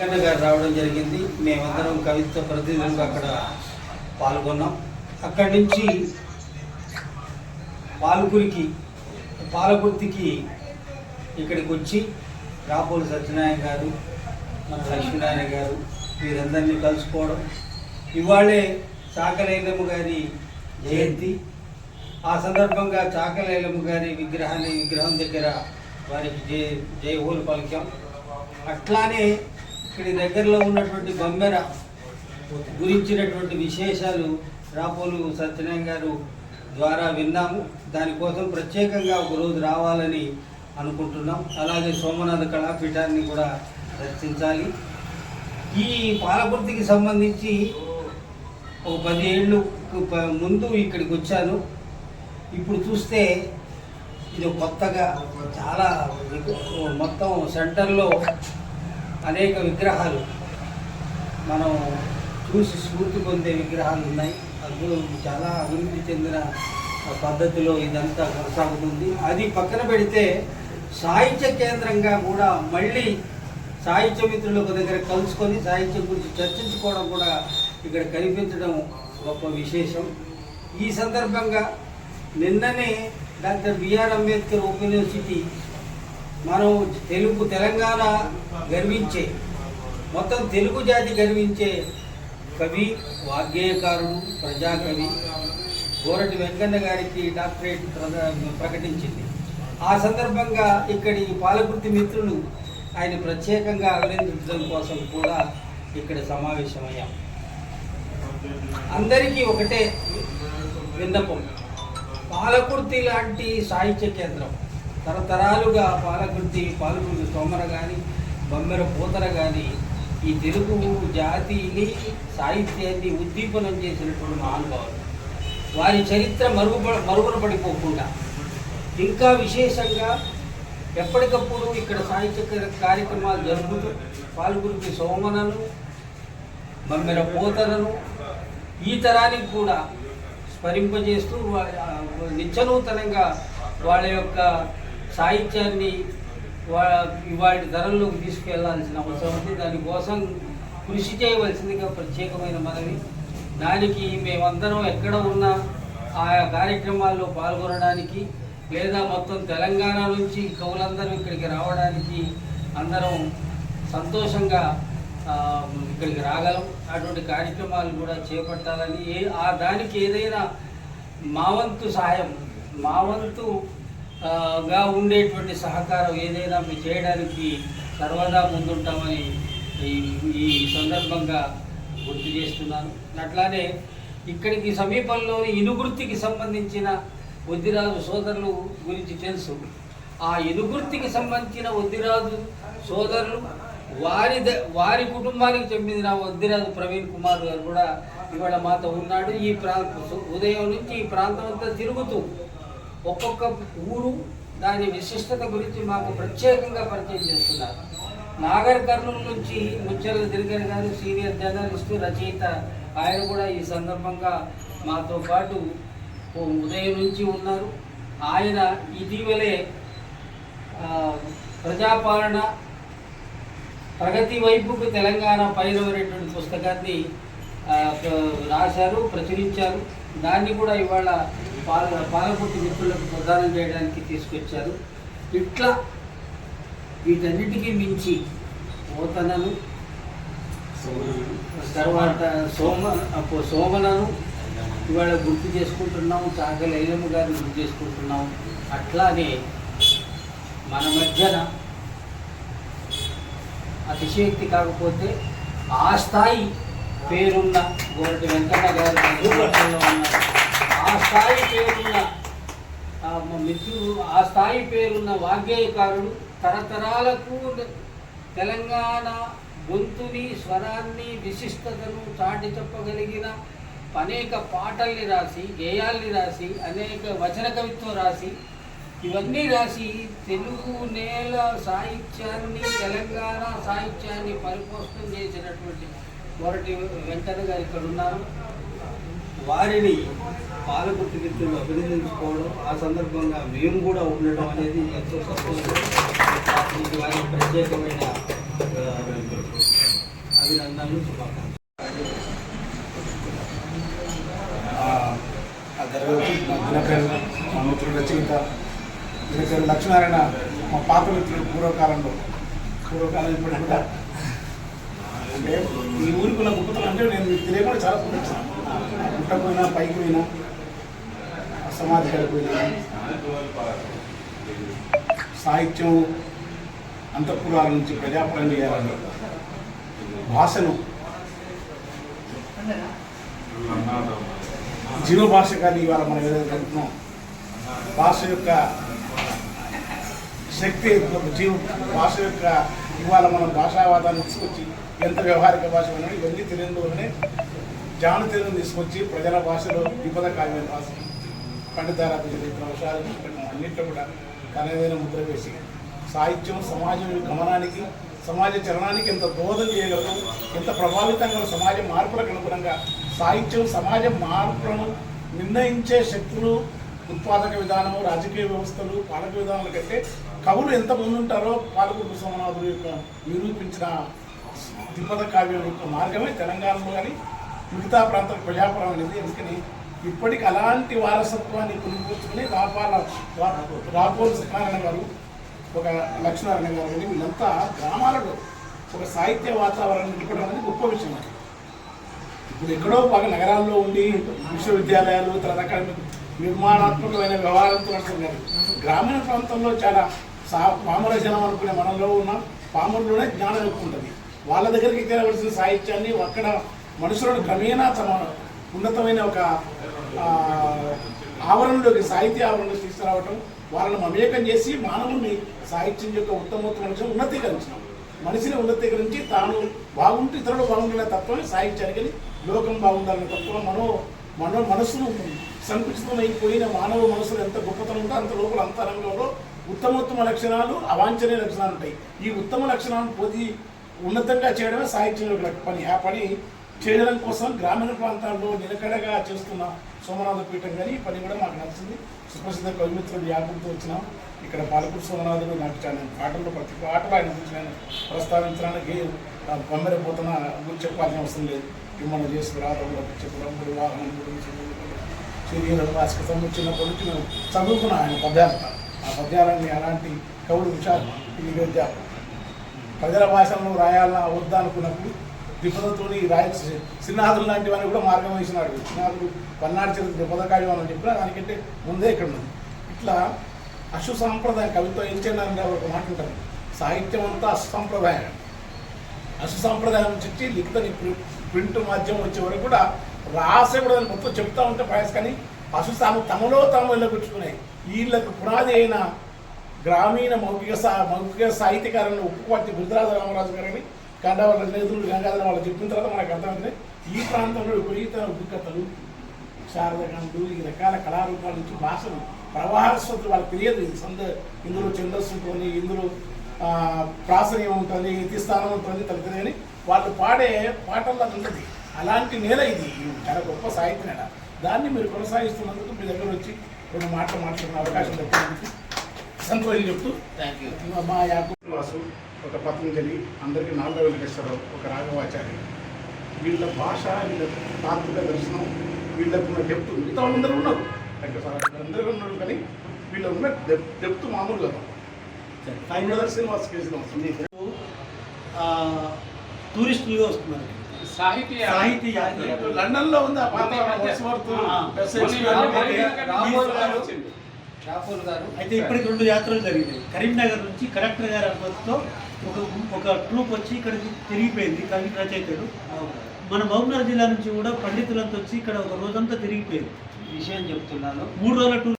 వెంకన్న గారు రావడం జరిగింది. మేమందరం కవిత్వ ప్రతినిధులకు అక్కడ పాల్గొన్నాం. అక్కడి నుంచి పాలకురికి పాలకుర్తికి ఇక్కడికి వచ్చి రాపోలు సత్యనారాయణ గారు మన లక్ష్మీనారాయణ గారు వీరందరినీ కలుసుకోవడం. ఇవాళే చాకలైలమ్మ గారి జయంతి. ఆ సందర్భంగా చాకలైలమ్మ గారి విగ్రహాన్ని విగ్రహం దగ్గర వారికి జయ జయహోలు పలికాం. అట్లానే ఇక్కడి దగ్గరలో ఉన్నటువంటి బొమ్మెర గురించినటువంటి విశేషాలు రాపోలు సత్యనారాయణ గారు ద్వారా విన్నాము. దానికోసం ప్రత్యేకంగా ఒకరోజు రావాలని అనుకుంటున్నాం. అలాగే సోమనాథ కళాపీఠాన్ని కూడా దర్శించాలి. ఈ పాలపూర్తికి సంబంధించి ఒక పది ఏళ్ళు ముందు ఇక్కడికి వచ్చాను. ఇప్పుడు చూస్తే ఇది కొత్తగా చాలా మొత్తం సెంటర్లో అనేక విగ్రహాలు. మనం చూసి స్ఫూర్తి పొందే విగ్రహాలు ఉన్నాయి. అందులో చాలా అభివృద్ధి చెందిన పద్ధతిలో ఇదంతా కొనసాగుతుంది. అది పక్కన పెడితే సాహిత్య కేంద్రంగా కూడా మళ్ళీ సాహిత్య మిత్రులు ఒక దగ్గర కలుసుకొని సాహిత్యం గురించి చర్చించుకోవడం కూడా ఇక్కడ కనిపించడం గొప్ప విశేషం. ఈ సందర్భంగా నిన్ననే డాక్టర్ బిఆర్ అంబేద్కర్ యూనివర్సిటీ మనం తెలుగు తెలంగాణ గర్వించే మొత్తం తెలుగు జాతి గర్వించే కవి వాగ్గేయకారుడు ప్రజాకవి గోరటి వెంకన్న గారికి డాక్టరేట్ ప్రకటించింది. ఆ సందర్భంగా ఇక్కడి పాలకృతి మిత్రులు ఆయన ప్రత్యేకంగా అభినందించడం కోసం కూడా ఇక్కడ సమావేశమయ్యాం. అందరికీ ఒకటే విన్నపం. పాలకుర్తి లాంటి సాహిత్య కేంద్రం తరతరాలుగా పాలకుర్తి పాలకుర్తి సోమర కానీ బొమ్మెర పూతర కానీ ఈ తెలుగు జాతిని సాహిత్యాన్ని ఉద్దీపనం చేసినటువంటి మహానుభావులు. వారి చరిత్ర మరుగు మరుగున పడిపోకుండా. ఇంకా విశేషంగా ఎప్పటికప్పుడు ఇక్కడ సాహిత్య కార్యక్రమాలు జరుపుతూ పాల్గొరికి సోమనను బమ్మెర పోతలను ఈ తరానికి కూడా స్మరింపజేస్తూ నిత్యనూతనంగా వాళ్ళ యొక్క సాహిత్యాన్ని వా వాటి ధరల్లోకి తీసుకెళ్ళాల్సిన అవసరం ఉంది. దానికోసం కృషి చేయవలసిందిగా ప్రత్యేకమైన మనవి. దానికి మేమందరం ఎక్కడ ఉన్నా ఆయా కార్యక్రమాల్లో పాల్గొనడానికి లేదా మొత్తం తెలంగాణ నుంచి కవులందరూ ఇక్కడికి రావడానికి అందరం సంతోషంగా ఇక్కడికి రాగలం. అటువంటి కార్యక్రమాలు కూడా చేపట్టాలని ఏ ఆ దానికి ఏదైనా మా వంతు సహాయం మా వంతు గా ఉండేటువంటి సహకారం ఏదైనా మేము చేయడానికి సర్వదా ముందుంటామని ఈ సందర్భంగా గుర్తు చేస్తున్నాను. అట్లానే ఇక్కడికి సమీపంలోని ఇనుగుర్తికి సంబంధించిన వద్దిరాజు సోదరులు గురించి తెలుసు. ఆ ఇనుగుర్తికి సంబంధించిన వద్దిరాజు సోదరులు వారి ద- వారి కుటుంబానికి చెందిన వద్దిరాజు ప్రవీణ్ కుమార్ గారు కూడా ఇవాళ మాతో ఉన్నాడు. ఈ ప్రాంతం ఉదయం నుంచి ఈ ప్రాంతం అంతా తిరుగుతూ ఒక్కొక్క ఊరు దాని విశిష్టత గురించి మాకు ప్రత్యేకంగా పరిచయం చేస్తున్నారు. నాగర్ కర్నూలు నుంచి ముచ్చర్ల దినకర్ గారు సీనియర్ జర్నలిస్టు రచయిత ఆయన కూడా ఈ సందర్భంగా మాతో పాటు ఓ ఉదయం నుంచి ఉన్నారు. ఆయన ఇటీవలే ప్రజాపాలన ప్రగతి వైపుకు తెలంగాణ పైరవరేటువంటి పుస్తకాన్ని రాశారు ప్రచురించారు. దాన్ని కూడా ఇవాళ పాల పాలకుర్తి మిత్రులకు ప్రదానం చేయడానికి తీసుకొచ్చారు. ఇట్లా వీటన్నిటికీ మించి పోతనను తర్వాత సోమ అప్పు- సోమనను ఇవాళ గుర్తు చేసుకుంటున్నాము చాగల ఐలమ్మ గారిని గుర్తు చేసుకుంటున్నాం. అట్లానే మన మధ్యన అతిశయక్తి కాకపోతే ఆ స్థాయి పేరున్న గోరటి వెంకన్న గారు ఉన్నారు ఆ స్థాయి పేరున్న మిత్రుడు ఆ స్థాయి పేరున్న వాగ్గేయకారుడు తరతరాలకు తెలంగాణ గొంతుని స్వరాన్ని విశిష్టతను చాటి చెప్పగలిగిన అనేక పాటల్ని రాసి గేయాల్ని రాసి అనేక వచన కవిత్వం రాసి ఇవన్నీ రాసి తెలుగు నేల సాహిత్యాన్ని తెలంగాణ సాహిత్యాన్ని పరిపోషణం చేసినటువంటి మొరటి వెంకన్న గారు ఇక్కడ ఉన్నారు వారిని పాలకుర్తి మిత్రులు అభినందించుకోవడం ఆ సందర్భంగా మేము కూడా ఉండడం అనేది ఎంతో సంతోషం. వారి ప్రత్యేకమైన అభినందనలు శుభాకాంక్షలు. మా దినకర్ మా మిత్రుడు రచయిత దినకర్ లక్ష్మీనారాయణ మా పాత మిత్రుడు పూర్వకాలంలో. పూర్వకాలం ఇప్పుడు కూడా. అంటే ఈ ఊరికి ఉన్న గొప్పతనం అంటే నేను మీకు తెలియకుండా చాలా పుట్టించాను పుట్ట పైకి పోయినా సమాధి సాహిత్యం అంతఃపురాల నుంచి ప్రజాపాలన చేయాలని భాషను జీవ భాష కానీ ఇవాళ మనం ఏదైతే కలుపుతున్నాం. భాష యొక్క శక్తి జీవ భాష యొక్క ఇవాళ మనం భాషావాదాన్ని తీసుకొచ్చి ఎంత వ్యవహారిక భాష అనేది ఇవన్నీ తెలియదులోనే జాన తీసుకొచ్చి ప్రజల భాషలో విపద కావ్యం రాసి పండితారాధన చరిత్ర విషయాలు అన్నింటిలో కూడా తనదైన ముద్ర వేసి సాహిత్యం సమాజం గమనానికి సమాజ చరణానికి ఎంత దోహదం చేయగలదు ఎంత ప్రభావితంగా సమాజ మార్పులకు అనుగుణంగా సాహిత్యం సమాజ మార్పులను నిర్ణయించే శక్తులు ఉత్పాదక విధానము రాజకీయ వ్యవస్థలు పాలక విధానాల కంటే కవులు ఎంత ముందుంటారో పాలకుడు సోమనాథుడు యొక్క నిరూపించిన ద్విపద కావ్యం యొక్క మార్గమే తెలంగాణలో కానీ మిగతా ప్రాంతాల ప్రజాపురం అనేది ఎందుకని ఇప్పటికి అలాంటి వారసత్వాన్ని పునిపుచ్చుకుని రాపాల రాపోలు సత్యనారాయణ గారు ఒక లక్ష్మీనారాయణ గారు అని వీళ్ళంతా గ్రామాలలో ఒక సాహిత్య వాతావరణం నిలపడం అనేది గొప్ప విషయం అది. ఇప్పుడు ఎక్కడో బాగా నగరాల్లో ఉండి విశ్వవిద్యాలయాలు తర్వాత నిర్మాణాత్మకమైన వ్యవహారంతో నడుస్తున్నారు గ్రామీణ ప్రాంతంలో చాలా సా పామర జనం అనుకునే మనలో ఉన్న పాములలోనే జ్ఞానం ఎక్కువ ఉంటుంది వాళ్ళ దగ్గరికి తీరవలసిన సాహిత్యాన్ని అక్కడ మనుషులను క్రమేణా తమ ఉన్నతమైన ఒక ఆవరణలోకి సాహిత్య ఆవరణలోకి తీసుకురావటం వాళ్ళను మమేకం చేసి మానవుని సాహిత్యం యొక్క ఉత్తమోత్తమ ఉన్నతీకరించడం. మనిషిని ఉన్నతీకరించి తాను బాగుంటే ఇతరులు బాగుండే తత్వమే సాహిత్యానికి లోకం బాగుండాలనే తత్వం మనో మనో మనసును సంకుచితమైపోయిన మానవ మనసులో ఎంత గొప్పతనం ఉందో అంత లోపల అంతరంగంలో ఉత్తమోత్తమ లక్షణాలు అవాంఛనీయ లక్షణాలు ఉంటాయి. ఈ ఉత్తమ లక్షణాలను పోతి ఉన్నతంగా చేయడమే సాహిత్యం యొక్క పని. ఆ పని చేయడం కోసం గ్రామీణ ప్రాంతాల్లో నిలకడగా చేస్తున్న సోమనాథ పీఠం కానీ ఈ పని కూడా మాకు నచ్చింది. సుప్రసిద్ధ కవిమిత్రుడు యాగంతో వచ్చినాం. ఇక్కడ పాలకూరు సోమనాథుడు నాకు చాలా పాటల్లో ప్రతి పాటలో ఆయన గురించి నేను ప్రస్తావించడానికి బొమ్మెరపోతున్న గురించి చెప్పాల్సిన అవసరం లేదు. విమల చేసి రాధంలో చెప్పడం వాహనం గురించి శరీరం భాస్కతం చిన్నప్పటి నుంచి మేము చదువుకున్నాం ఆయన పద్యాలు ఆ పద్యాలన్నీ అలాంటి కవులు విషయాలు ఈ విద్య. ప్రజల భాషలను రాయాలన్నా వద్దా అనుకున్నప్పుడు ద్విపదతోని రాయ శ్రీనాథులు లాంటివన్నీ కూడా మార్గం వేసినాడు. శ్రీనాథుడు పల్నాడు చరిత్ర దిబ్బతకాడు అని చెప్పినా దానికంటే ముందే ఇక్కడ ఉంది ఇట్లా అశు సాంప్రదాయం కవిత్వం ఏం చేయాలని ఒక మాట ఉంటారు సాహిత్యం అంతా అసంప్రదాయం అశు సాంప్రదాయం నుంచి లిఖిత ప్రింట్ మాధ్యమం వచ్చే వరకు కూడా రాసే కూడా దాన్ని మొత్తం చెప్తా ఉంటే ప్రయాస కానీ అశు తాము తమలో తాము వెళ్ళగొచ్చుకున్నాయి వీళ్ళకు పునాది అయిన గ్రామీణ మౌఖిక సా మౌఖిక సాహిత్యకారులను ఉప్పుపత్తి గురుదరాజ రామరాజు గారని కండవాళ్ళ నేతలు గంగాధర వాళ్ళు చెప్పిన తర్వాత మనకు అర్థమైంది ఈ ప్రాంతంలో విపరీత ఉద్రిక్తతలు శారదకాంతులు ఈ రకాల కళారూపాల నుంచి భాషలు ప్రవాహస్వతులు వాళ్ళకి తెలియదు. ఇది సంద ఇందులో ఛందస్సు ఉంటుంది ఇందులో ప్రాసనీయం ఉంటుంది ఇతి స్థానం ఉంటుంది తగ్గుతుంది అని వాళ్ళు పాడే పాటల్లో అది ఉంటుంది అలాంటి నేల ఇది. చాలా గొప్ప సాహిత్య నేల. దాన్ని మీరు కొనసాగిస్తున్నందుకు మీ దగ్గర వచ్చి కొన్ని మాటలు మాట్లాడిన అవకాశం దక్కినందుకు సంతోషం చెప్తూ థ్యాంక్ యూ మా యాకూబ్ వాసు ఒక పతంజలి అందరికీ నాలుగో వెంకటేశ్వరరావు ఒక రాఘవాచారి వీళ్ళ భాష వీళ్ళ తాత్విక దర్శనం వీళ్ళకు ఉన్న డెప్త్ మిగతా వాళ్ళందరూ ఉన్నారు. అందరూ ఉన్నారు కానీ వీళ్ళ ఉన్న డెప్ డెప్త్ మామూలు కదా. ఫైవ్ బ్రదర్ శ్రీనివాస్ వస్తుంది. టూరిస్టులుగా వస్తున్నారు సాహితీ సాహితీ యాత్ర. లండన్లో ఉంది ఆ పాత గారు అయితే ఇప్పటికి రెండు యాత్రలు జరిగినాయి. కరీంనగర్ నుంచి కలెక్టర్ గారి అనుమతితో ఒక ఒక ట్రూప్ వచ్చి ఇక్కడికి తిరిగిపోయింది కవి రచయితలు. మన మహబూబ్నగర్ జిల్లా నుంచి కూడా పండితులంతా వచ్చి ఇక్కడ ఒక రోజంతా తిరిగిపోయింది విషయం చెప్తున్నాను. మూడు రోజుల టూర్